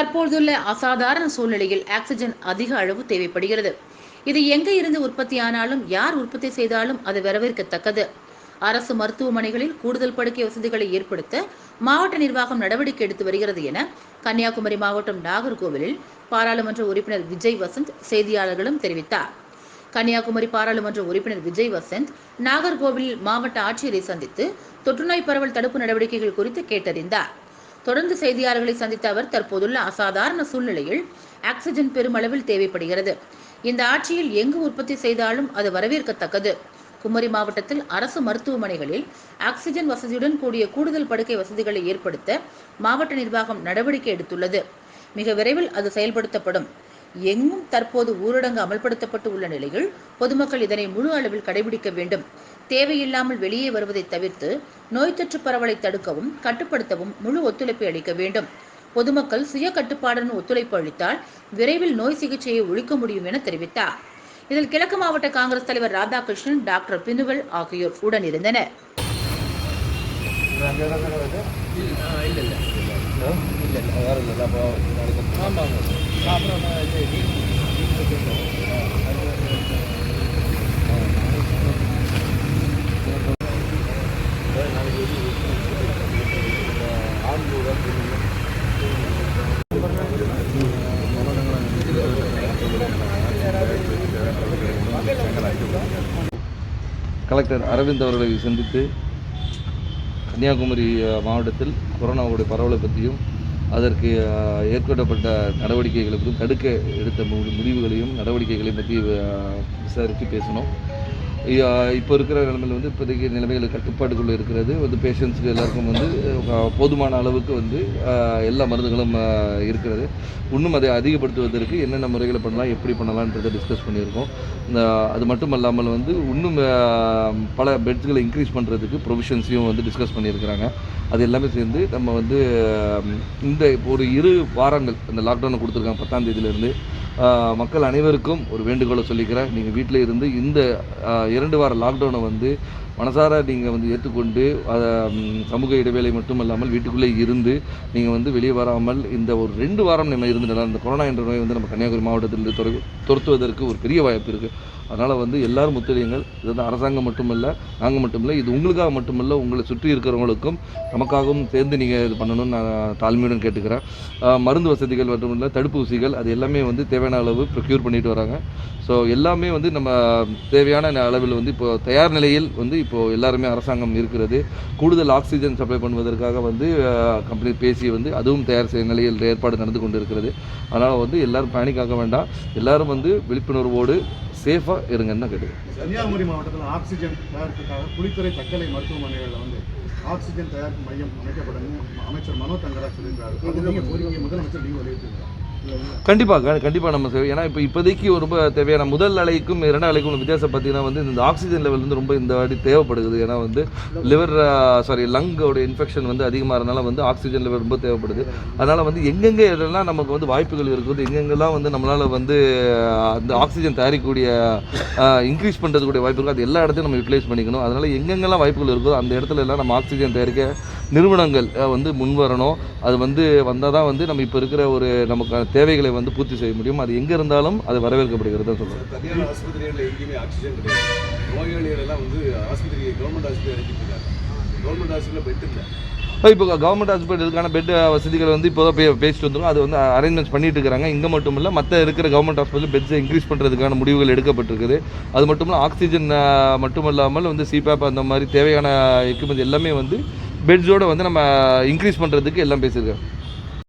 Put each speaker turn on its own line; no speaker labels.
தற்போதுள்ள அசாதாரண சூழ்நிலையில் ஆக்சிஜன் அதிக அளவு தேவைப்படுகிறது. இது எங்கே இருந்து உற்பத்தியானாலும் யார் உற்பத்தி செய்தாலும் அது வரவேற்கத்தக்கது. அரசு மருத்துவமனைகளில் கூடுதல் படுக்கை வசதிகளை ஏற்படுத்த மாவட்ட நிர்வாகம் நடவடிக்கை எடுத்து வருகிறது என கன்னியாகுமரி மாவட்டம் நாகர்கோவிலில் பாராளுமன்ற உறுப்பினர் விஜய் வசந்த் செய்தியாளர்களும் தெரிவித்தார். கன்னியாகுமரி பாராளுமன்ற உறுப்பினர் விஜய் வசந்த் நாகர்கோவிலில் மாவட்ட ஆட்சியரை சந்தித்து தொற்றுநோய் பரவல் தடுப்பு நடவடிக்கைகள் குறித்து கேட்டறிந்தார். தொடர்ந்து செய்தியாளர்களை சந்தித்த அவர் தற்போதுள்ள அசாதாரண சூழ்நிலையில் ஆக்சிஜன் பெருமளவில் தேவைப்படுகிறது. இந்த ஆட்சியில் எங்கு உற்பத்தி செய்தாலும் அது வரவேற்கத்தக்கது. குமரி மாவட்டத்தில் அரசு மருத்துவமனைகளில் ஆக்சிஜன் வசதியுடன் கூடிய கூடுதல் படுக்கை வசதிகளை ஏற்படுத்த மாவட்ட நிர்வாகம் நடவடிக்கை எடுத்துள்ளது. மிக விரைவில் அது செயல்படுத்தப்படும். எங்கும் தற்போது ஊரடங்கு அமல்படுத்தப்பட்டு உள்ள நிலையில் பொதுமக்கள் இதனை முழு அளவில் கடைபிடிக்க வேண்டும். தேவையில்லாமல் வெளியே வருவதை தவிர்த்து நோய் தொற்று பரவலை தடுக்கவும் கட்டுப்படுத்தவும் முழு ஒத்துழைப்பை அளிக்க வேண்டும். பொதுமக்கள் சுய கட்டுப்பாடுடன் ஒத்துழைப்பு அளித்தால் விரைவில் நோய் சிகிச்சையை ஒழிக்க முடியும் என தெரிவித்தார். இதில் கிழக்கு மாவட்ட காங்கிரஸ் தலைவர் ராதாகிருஷ்ணன் டாக்டர் பினுவல் ஆகியோர் உடனிருந்தனர்.
கலெக்டர் அரவிந்த் அவர்களை சந்தித்து கன்னியாகுமரி மாவட்டத்தில் கொரோனாவுடைய பரவலை பற்றியும் அதற்கு அஹ், நடவடிக்கைகளுக்கும் தடுக்க எடுத்த முடிவுகளையும் நடவடிக்கைகளையும் பற்றி விசாரித்து பேசணும் இப்போ இருக்கிற நிலைமையில் வந்து இப்போதைக்கு நிலைமைகள் கட்டுப்பாட்டுக்குள்ளே இருக்கிறது. வந்து பேஷண்ட்ஸுக்கு எல்லாருக்கும் வந்து போதுமான அளவுக்கு வந்து எல்லா மருந்துகளும் இருக்கிறது. இன்னும் அதை அதிகப்படுத்துவதற்கு என்னென்ன முறைகளை பண்ணலாம் எப்படி பண்ணலான்றதை டிஸ்கஸ் பண்ணியிருக்கோம். இந்த அது மட்டும் இல்லாமல் வந்து இன்னும் பல பெட்ஸ்களை இன்க்ரீஸ் பண்ணுறதுக்கு ப்ரொவிஷன்ஸையும் வந்து டிஸ்கஸ் பண்ணியிருக்கிறாங்க. அது எல்லாமே சேர்ந்து நம்ம வந்து இந்த ஒரு இரு வாரங்கள் இந்த லாக்டவுனை கொடுத்துருக்காங்க பத்தாம் தேதியிலேருந்து. மக்கள் அனைவருக்கும் ஒரு வேண்டுகோளை சொல்லிக்கிறேன். நீங்கள் வீட்டில் இருந்து இந்த இரண்டு வார லாக்டவுனை வந்து மனசார நீங்கள் வந்து ஏற்றுக்கொண்டு அதை சமூக இடைவேளை மட்டும் இல்லாமல் வீட்டுக்குள்ளே இருந்து நீங்கள் வந்து வெளியே வராமல் இந்த ஒரு ரெண்டு வாரம் நம்ம இருந்துடலாம் இந்த கொரோனா என்ற நோய் வந்து நம்ம கன்னியாகுமரி மாவட்டத்தில் துரத்துவதற்கு ஒரு பெரிய வாய்ப்பு இருக்குது அதனால் வந்து எல்லாரும் ஒத்துழையுங்கள் இது வந்து அரசாங்கம் மட்டுமல்ல நாங்கள் மட்டுமில்லை இது உங்களுக்காக மட்டுமல்ல உங்களை சுற்றி இருக்கிறவங்களுக்கும் நமக்காகவும் சேர்ந்து நீங்கள் இது பண்ணணும்னு நான் தாழ்மையுடன் கேட்டுக்கிறேன். மருந்து வசதிகள் மட்டுமில்ல தடுப்பூசிகள் அது எல்லாமே வந்து தேவையான அளவு ப்ரொக்யூர் பண்ணிட்டு வராங்க. ஸோ எல்லாமே வந்து நம்ம தேவையான அளவில் வந்து இப்போ தயார் நிலையில் வந்து இப்போது எல்லாருமே அரசாங்கம் இருக்கிறது. கூடுதல் ஆக்சிஜன் சப்ளை பண்ணுவதற்காக வந்து கம்பெனி பேசி வந்து அதுவும் தயார் செய்ய நிலையில் ஏற்பாடு நடந்து கொண்டு இருக்கிறது அதனால் வந்து எல்லோரும் பேனிக் ஆக வேண்டாம். எல்லாரும் வந்து விழிப்புணர்வோடு சேஃபாக இருங்கன்னு தான் கேட்டுக்கிறேன்.
கன்னியாகுமரி மாவட்டத்தில் ஆக்சிஜன் தயாரிப்புக்காக குளித்துறை தக்கலை மருத்துவமனைகளில் வந்து ஆக்சிஜன் தயாரிப்பு மையம் அமைக்கப்படும். அமைச்சர் மனோ தங்கராஜ் சொல்லியிருக்காரு முதலமைச்சர் நீங்க வலியுறுத்திருக்காரு
கண்டிப்பாக கண்டிப்பாக நம்ம ஏன்னா இப்போ இப்போதைக்கு ரொம்ப தேவையான முதல் அலைக்கும் இரண்டாம் அலைக்கும் உள்ள வித்தியாசம் பார்த்தீங்கன்னா வந்து இந்த ஆக்சிஜன் லெவல் வந்து ரொம்ப இந்த வாட்டி தேவைப்படுது ஏன்னா வந்து லிவர் சாரி லங்கோட இன்ஃபெக்ஷன் வந்து அதிகமாக இருந்தாலும் வந்து ஆக்சிஜன் லெவல் ரொம்ப தேவைப்படுது. அதனால் வந்து எங்கெங்கே இதெல்லாம் நமக்கு வந்து வாய்ப்புகள் இருக்குது எங்கெங்கெல்லாம் வந்து நம்மளால் வந்து அந்த ஆக்சிஜன் தயாரிக்கக்கூடிய இன்க்ரீஸ் பண்ணுறதுக்கூடிய வாய்ப்பு இருக்குது அது எல்லா இடத்தையும் நம்ம யூட்டிலைஸ் பண்ணிக்கணும். அதனால் எங்கெங்கெல்லாம் வாய்ப்புகள் இருக்கோ அந்த இடத்துல எல்லாம் நம்ம ஆக்சிஜன் தயாரிக்க நிறுவனங்கள் வந்து முன் வரணும் அது வந்து வந்தால் தான் வந்து நம்ம இப்போ இருக்கிற ஒரு நமக்கு தேவைகளை வந்து பூர்த்தி செய்ய முடியும். அது எங்கே இருந்தாலும் அது வரவேற்கப்படுகிறது தான் சொல்கிறேன்
தனியார் ஆஸ்பத்திரிகளில் எங்கேயுமே ஆக்சிஜன் கிடையாது. நோயாளிகள் எல்லாம் வந்து ஆஸ்பத்திரி கவர்மெண்ட் ஆஸ்பத்திரி இருக்காங்க. கவர்மெண்ட் ஹாஸ்பிட்டலில் பெட் இல்லை.
இப்போ கவர்மெண்ட் ஹாஸ்பிட்டலுக்கான பெட் வசதிகள் வந்து இப்போ பே பேசிட்டு வந்துடும் அது வந்து அரேஞ்ச்மெண்ட்ஸ் பண்ணிட்டு இருக்கிறாங்க. இங்கே மட்டும் இல்லை மற்ற இருக்கிற கவர்மெண்ட் ஹாஸ்பிட்டல் பெட்ஸை இன்க்ரீஸ் பண்ணுறதுக்கான முடிவுகள் எடுக்கப்பட்டிருக்குது. அது மட்டும் இல்லை ஆக்சிஜன் மட்டும் இல்லாமல் வந்து சிபேப் அந்த மாதிரி தேவையான எக்யூப்மெண்ட்ஸ் எல்லாமே வந்து பெட்ஸோட வந்து நம்ம இன்க்ரீஸ் பண்ணுறதுக்கு எல்லாம் பேசியிருக்காங்க.